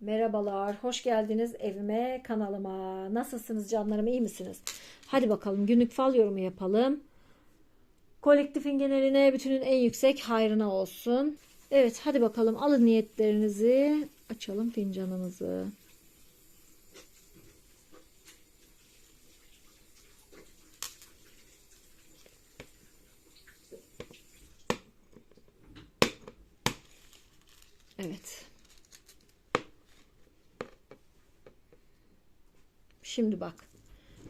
Merhabalar, hoş geldiniz evime, kanalıma. Nasılsınız canlarım, iyi misiniz? Hadi bakalım günlük fal yorumu yapalım. Kolektifin geneline, bütünün en yüksek hayrına olsun. Evet, hadi bakalım alın niyetlerinizi. Açalım fincanımızı. Evet. Şimdi bak.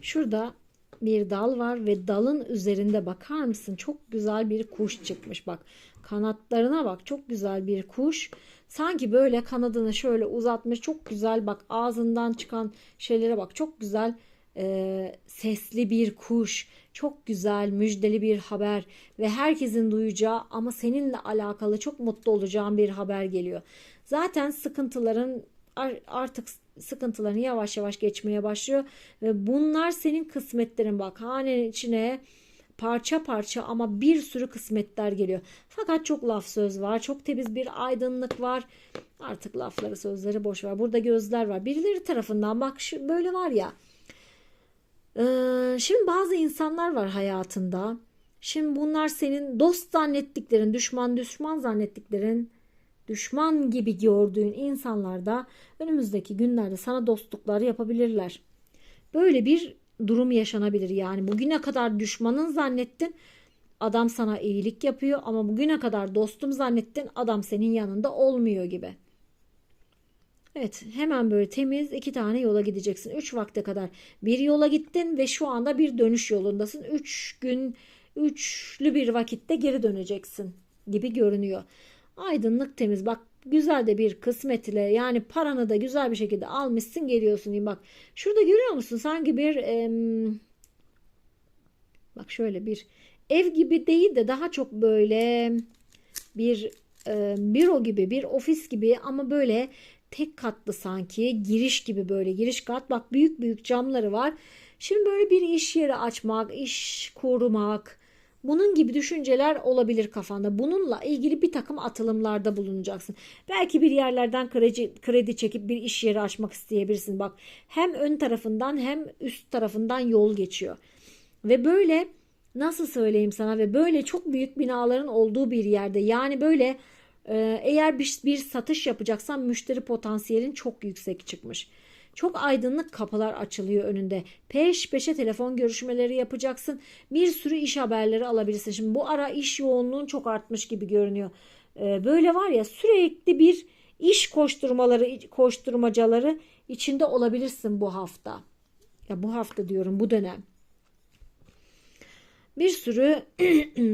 Şurada bir dal var ve dalın üzerinde bakar mısın? Çok güzel bir kuş çıkmış bak. Kanatlarına bak. Çok güzel bir kuş. Sanki böyle kanadını şöyle uzatmış. Çok güzel bak ağzından çıkan şeylere bak. Çok güzel e, sesli bir kuş. Çok güzel müjdeli bir haber ve herkesin duyacağı ama seninle alakalı çok mutlu olacağın bir haber geliyor. Zaten sıkıntıların artık sıkıntıların yavaş yavaş geçmeye başlıyor ve bunlar senin kısmetlerin bak hanenin içine parça parça ama bir sürü kısmetler geliyor. Fakat çok laf söz var. Çok temiz bir aydınlık var. Artık lafları sözleri boş ver. Burada gözler var. Birileri tarafından bak şu böyle var ya. Ee, şimdi bazı insanlar var hayatında. Şimdi bunlar senin dost zannettiklerin, düşman düşman zannettiklerin düşman gibi gördüğün insanlar da önümüzdeki günlerde sana dostluklar yapabilirler. Böyle bir durum yaşanabilir. Yani bugüne kadar düşmanın zannettin adam sana iyilik yapıyor ama bugüne kadar dostum zannettin adam senin yanında olmuyor gibi. Evet hemen böyle temiz iki tane yola gideceksin. Üç vakte kadar bir yola gittin ve şu anda bir dönüş yolundasın. Üç gün üçlü bir vakitte geri döneceksin gibi görünüyor. Aydınlık temiz bak güzel de bir kısmet ile yani paranı da güzel bir şekilde almışsın geliyorsun diyeyim bak. Şurada görüyor musun sanki bir em, bak şöyle bir ev gibi değil de daha çok böyle bir e, büro gibi bir ofis gibi ama böyle tek katlı sanki giriş gibi böyle giriş kat bak büyük büyük camları var. Şimdi böyle bir iş yeri açmak, iş kurmak, bunun gibi düşünceler olabilir kafanda. Bununla ilgili bir takım atılımlarda bulunacaksın. Belki bir yerlerden kredi, kredi çekip bir iş yeri açmak isteyebilirsin. Bak hem ön tarafından hem üst tarafından yol geçiyor. Ve böyle nasıl söyleyeyim sana ve böyle çok büyük binaların olduğu bir yerde yani böyle e, eğer bir, bir satış yapacaksan müşteri potansiyelin çok yüksek çıkmış. Çok aydınlık kapılar açılıyor önünde. Peş peşe telefon görüşmeleri yapacaksın. Bir sürü iş haberleri alabilirsin. Şimdi bu ara iş yoğunluğun çok artmış gibi görünüyor. Ee, böyle var ya sürekli bir iş koşturmaları, koşturmacaları içinde olabilirsin bu hafta. Ya bu hafta diyorum bu dönem. Bir sürü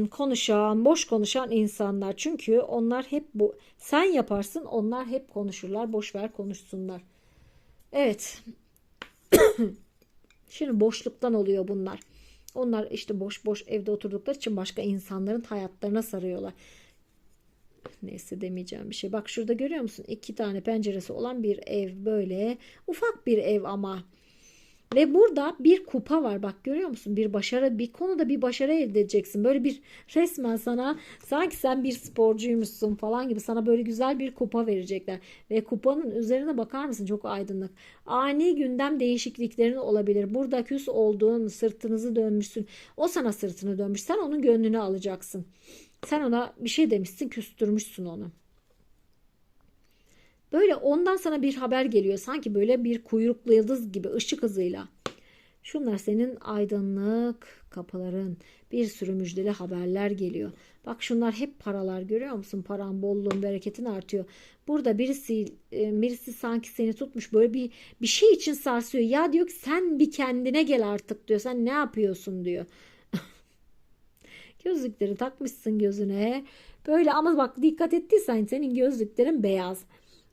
konuşan, boş konuşan insanlar. Çünkü onlar hep bu. Sen yaparsın, onlar hep konuşurlar. Boş ver konuşsunlar. Evet. Şimdi boşluktan oluyor bunlar. Onlar işte boş boş evde oturdukları için başka insanların hayatlarına sarıyorlar. Neyse demeyeceğim bir şey. Bak şurada görüyor musun? İki tane penceresi olan bir ev böyle. Ufak bir ev ama. Ve burada bir kupa var bak görüyor musun? Bir başarı bir konuda bir başarı elde edeceksin. Böyle bir resmen sana sanki sen bir sporcuymuşsun falan gibi sana böyle güzel bir kupa verecekler. Ve kupanın üzerine bakar mısın? Çok aydınlık. Ani gündem değişikliklerin olabilir. Burada küs olduğun sırtınızı dönmüşsün. O sana sırtını dönmüş. Sen onun gönlünü alacaksın. Sen ona bir şey demişsin küstürmüşsün onu. Böyle ondan sana bir haber geliyor. Sanki böyle bir kuyruklu yıldız gibi ışık hızıyla. Şunlar senin aydınlık kapıların. Bir sürü müjdeli haberler geliyor. Bak şunlar hep paralar görüyor musun? Paran, bolluğun, bereketin artıyor. Burada birisi e, birisi sanki seni tutmuş böyle bir bir şey için sarsıyor. Ya diyor ki sen bir kendine gel artık diyor. Sen ne yapıyorsun diyor. Gözlükleri takmışsın gözüne. Böyle ama bak dikkat ettiysen senin gözlüklerin beyaz.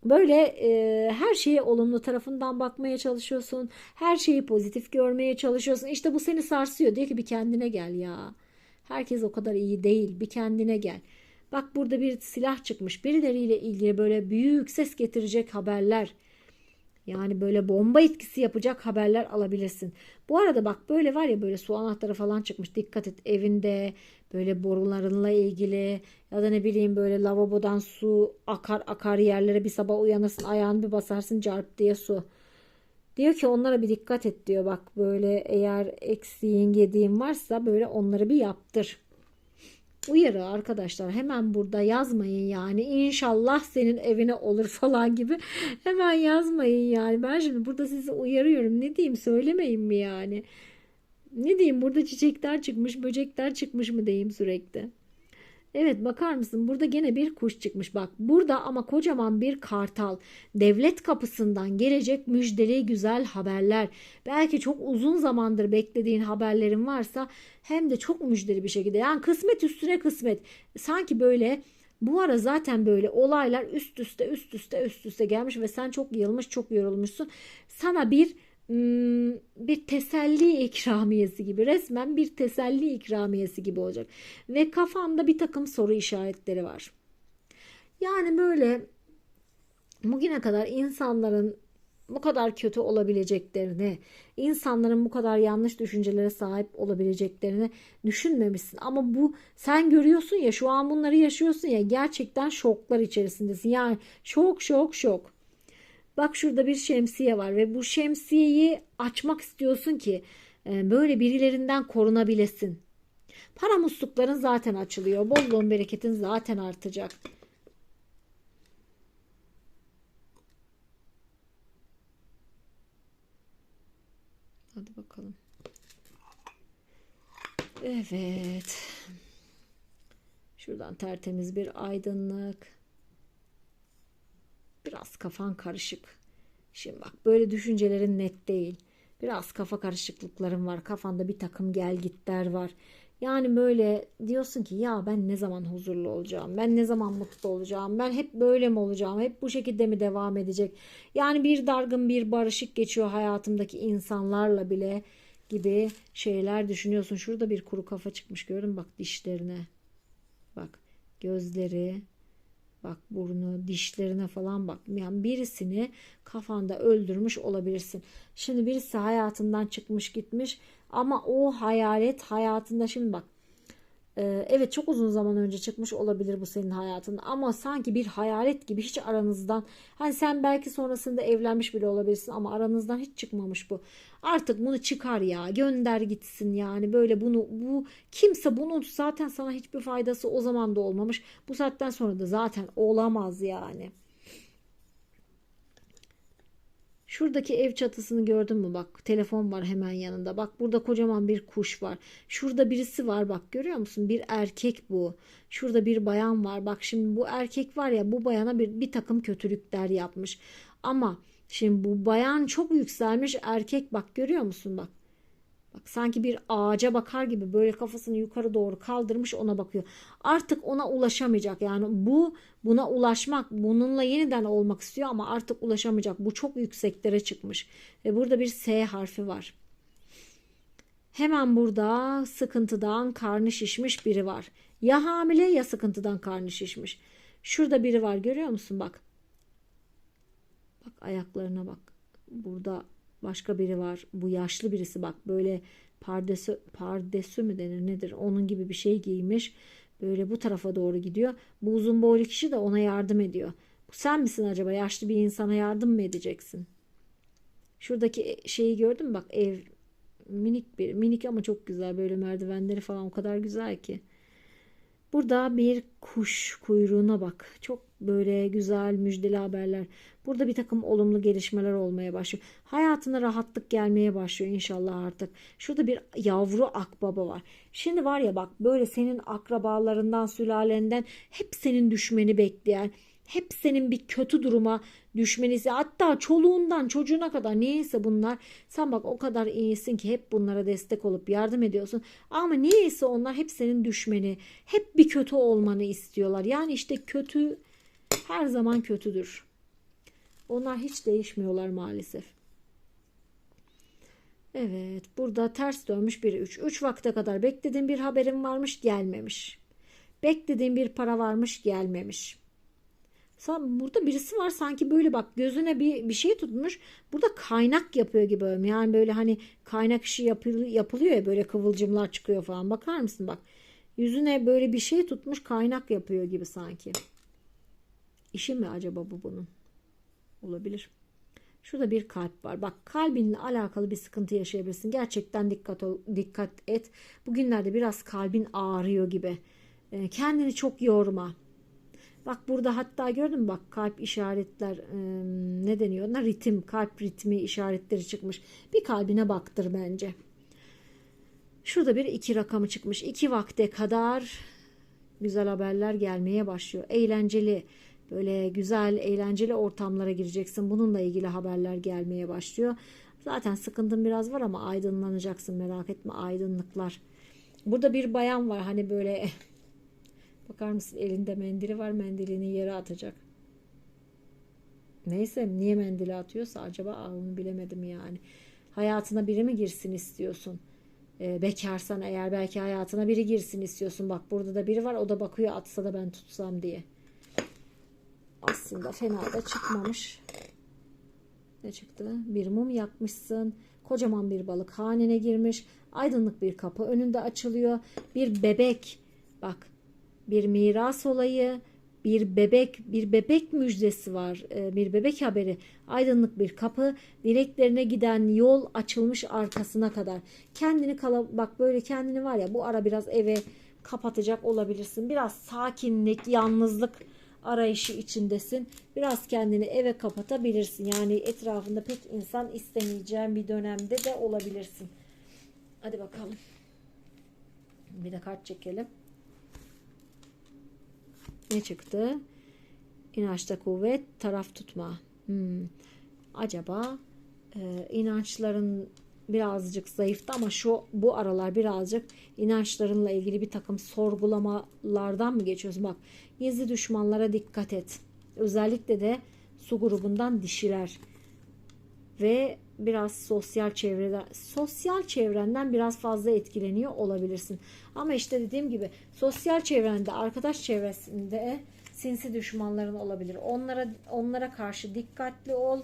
Böyle e, her şeye olumlu tarafından bakmaya çalışıyorsun. Her şeyi pozitif görmeye çalışıyorsun. İşte bu seni sarsıyor. Diyor ki bir kendine gel ya. Herkes o kadar iyi değil. Bir kendine gel. Bak burada bir silah çıkmış. Birileriyle ilgili böyle büyük ses getirecek haberler. Yani böyle bomba etkisi yapacak haberler alabilirsin. Bu arada bak böyle var ya böyle su anahtarı falan çıkmış. Dikkat et evinde böyle borularınla ilgili ya da ne bileyim böyle lavabodan su akar akar yerlere bir sabah uyanırsın ayağını bir basarsın carp diye su. Diyor ki onlara bir dikkat et diyor bak böyle eğer eksiğin yediğin varsa böyle onları bir yaptır. Uyarı arkadaşlar hemen burada yazmayın yani inşallah senin evine olur falan gibi hemen yazmayın yani ben şimdi burada sizi uyarıyorum ne diyeyim söylemeyin mi yani ne diyeyim burada çiçekler çıkmış böcekler çıkmış mı diyeyim sürekli. Evet bakar mısın? Burada gene bir kuş çıkmış. Bak burada ama kocaman bir kartal. Devlet kapısından gelecek müjdeli güzel haberler. Belki çok uzun zamandır beklediğin haberlerin varsa hem de çok müjdeli bir şekilde. Yani kısmet üstüne kısmet. Sanki böyle bu ara zaten böyle olaylar üst üste üst üste üst üste gelmiş ve sen çok yılmış çok yorulmuşsun. Sana bir bir teselli ikramiyesi gibi resmen bir teselli ikramiyesi gibi olacak ve kafanda bir takım soru işaretleri var. Yani böyle bugüne kadar insanların bu kadar kötü olabileceklerini, insanların bu kadar yanlış düşüncelere sahip olabileceklerini düşünmemişsin. Ama bu sen görüyorsun ya şu an bunları yaşıyorsun ya gerçekten şoklar içerisindesin. Yani şok şok şok. Bak şurada bir şemsiye var ve bu şemsiyeyi açmak istiyorsun ki e, böyle birilerinden korunabilesin. Para muslukların zaten açılıyor. Bolluğun bereketin zaten artacak. Hadi bakalım. Evet. Şuradan tertemiz bir aydınlık. Biraz kafan karışık. Şimdi bak böyle düşüncelerin net değil. Biraz kafa karışıklıkların var. Kafanda bir takım gel gitler var. Yani böyle diyorsun ki ya ben ne zaman huzurlu olacağım? Ben ne zaman mutlu olacağım? Ben hep böyle mi olacağım? Hep bu şekilde mi devam edecek? Yani bir dargın bir barışık geçiyor hayatımdaki insanlarla bile gibi şeyler düşünüyorsun. Şurada bir kuru kafa çıkmış gördün bak dişlerine. Bak gözleri Bak burnu, dişlerine falan bak. Yani birisini kafanda öldürmüş olabilirsin. Şimdi birisi hayatından çıkmış gitmiş ama o hayalet hayatında şimdi bak evet çok uzun zaman önce çıkmış olabilir bu senin hayatın ama sanki bir hayalet gibi hiç aranızdan hani sen belki sonrasında evlenmiş bile olabilirsin ama aranızdan hiç çıkmamış bu. Artık bunu çıkar ya gönder gitsin yani böyle bunu bu kimse bunun zaten sana hiçbir faydası o zaman da olmamış. Bu saatten sonra da zaten olamaz yani. Şuradaki ev çatısını gördün mü? Bak telefon var hemen yanında. Bak burada kocaman bir kuş var. Şurada birisi var bak görüyor musun? Bir erkek bu. Şurada bir bayan var. Bak şimdi bu erkek var ya bu bayana bir, bir takım kötülükler yapmış. Ama şimdi bu bayan çok yükselmiş erkek bak görüyor musun bak. Sanki bir ağaca bakar gibi böyle kafasını yukarı doğru kaldırmış ona bakıyor. Artık ona ulaşamayacak. Yani bu buna ulaşmak, bununla yeniden olmak istiyor ama artık ulaşamayacak. Bu çok yükseklere çıkmış. Ve burada bir S harfi var. Hemen burada sıkıntıdan karnı şişmiş biri var. Ya hamile ya sıkıntıdan karnı şişmiş. Şurada biri var görüyor musun bak. Bak ayaklarına bak. Burada Başka biri var. Bu yaşlı birisi bak böyle pardesü, pardesü mü denir nedir? Onun gibi bir şey giymiş. Böyle bu tarafa doğru gidiyor. Bu uzun boylu kişi de ona yardım ediyor. Sen misin acaba? Yaşlı bir insana yardım mı edeceksin? Şuradaki şeyi gördün mü? Bak ev minik bir minik ama çok güzel böyle merdivenleri falan o kadar güzel ki. Burada bir kuş kuyruğuna bak. Çok böyle güzel müjdeli haberler. Burada bir takım olumlu gelişmeler olmaya başlıyor. Hayatına rahatlık gelmeye başlıyor inşallah artık. Şurada bir yavru akbaba var. Şimdi var ya bak böyle senin akrabalarından, sülalenden hep senin düşmeni bekleyen hep senin bir kötü duruma düşmenizi hatta çoluğundan çocuğuna kadar niyeyse bunlar sen bak o kadar iyisin ki hep bunlara destek olup yardım ediyorsun ama niyeyse onlar hep senin düşmeni hep bir kötü olmanı istiyorlar yani işte kötü her zaman kötüdür onlar hiç değişmiyorlar maalesef evet burada ters dönmüş bir 3 3 vakte kadar beklediğin bir haberin varmış gelmemiş beklediğin bir para varmış gelmemiş Burada birisi var sanki böyle bak gözüne bir, bir şey tutmuş. Burada kaynak yapıyor gibi. Yani böyle hani kaynak işi yapıl- yapılıyor ya böyle kıvılcımlar çıkıyor falan. Bakar mısın bak. Yüzüne böyle bir şey tutmuş kaynak yapıyor gibi sanki. İşi mi acaba bu bunun? Olabilir. Şurada bir kalp var. Bak kalbinle alakalı bir sıkıntı yaşayabilirsin. Gerçekten dikkat ol, dikkat et. Bugünlerde biraz kalbin ağrıyor gibi. Ee, kendini çok yorma. Bak burada hatta gördün mü bak kalp işaretler e, ne deniyor? ona? ritim, kalp ritmi işaretleri çıkmış. Bir kalbine baktır bence. Şurada bir iki rakamı çıkmış. İki vakte kadar güzel haberler gelmeye başlıyor. Eğlenceli böyle güzel eğlenceli ortamlara gireceksin. Bununla ilgili haberler gelmeye başlıyor. Zaten sıkıntın biraz var ama aydınlanacaksın merak etme aydınlıklar. Burada bir bayan var hani böyle bakar mısın elinde mendili var mendilini yere atacak. Neyse niye mendili atıyorsa acaba onu bilemedim yani. Hayatına biri mi girsin istiyorsun? Ee, bekarsan eğer belki hayatına biri girsin istiyorsun. Bak burada da biri var o da bakıyor atsa da ben tutsam diye. Aslında fena da çıkmamış. Ne çıktı? Bir mum yakmışsın. Kocaman bir balık hanene girmiş. Aydınlık bir kapı önünde açılıyor. Bir bebek. Bak bir miras olayı, bir bebek, bir bebek müjdesi var. Ee, Bir bebek haberi. Aydınlık bir kapı, dileklerine giden yol açılmış arkasına kadar. Kendini kala bak böyle kendini var ya bu ara biraz eve kapatacak olabilirsin. Biraz sakinlik, yalnızlık arayışı içindesin. Biraz kendini eve kapatabilirsin. Yani etrafında pek insan istemeyeceğin bir dönemde de olabilirsin. Hadi bakalım. Bir de kart çekelim. Ne çıktı? İnançta kuvvet, taraf tutma. Hmm. Acaba e, inançların birazcık zayıftı ama şu bu aralar birazcık inançlarınla ilgili bir takım sorgulamalardan mı geçiyorsun? Bak gizli düşmanlara dikkat et. Özellikle de su grubundan dişiler ve biraz sosyal çevreden sosyal çevrenden biraz fazla etkileniyor olabilirsin. Ama işte dediğim gibi sosyal çevrende, arkadaş çevresinde sinsi düşmanların olabilir. Onlara onlara karşı dikkatli ol.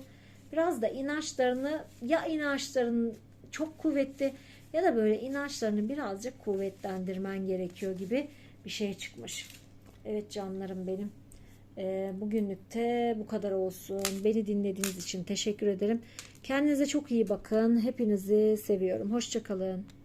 Biraz da inançlarını ya inançların çok kuvvetli ya da böyle inançlarını birazcık kuvvetlendirmen gerekiyor gibi bir şey çıkmış. Evet canlarım benim. Ee, bugünlükte bu kadar olsun. Beni dinlediğiniz için teşekkür ederim. Kendinize çok iyi bakın. Hepinizi seviyorum. Hoşçakalın.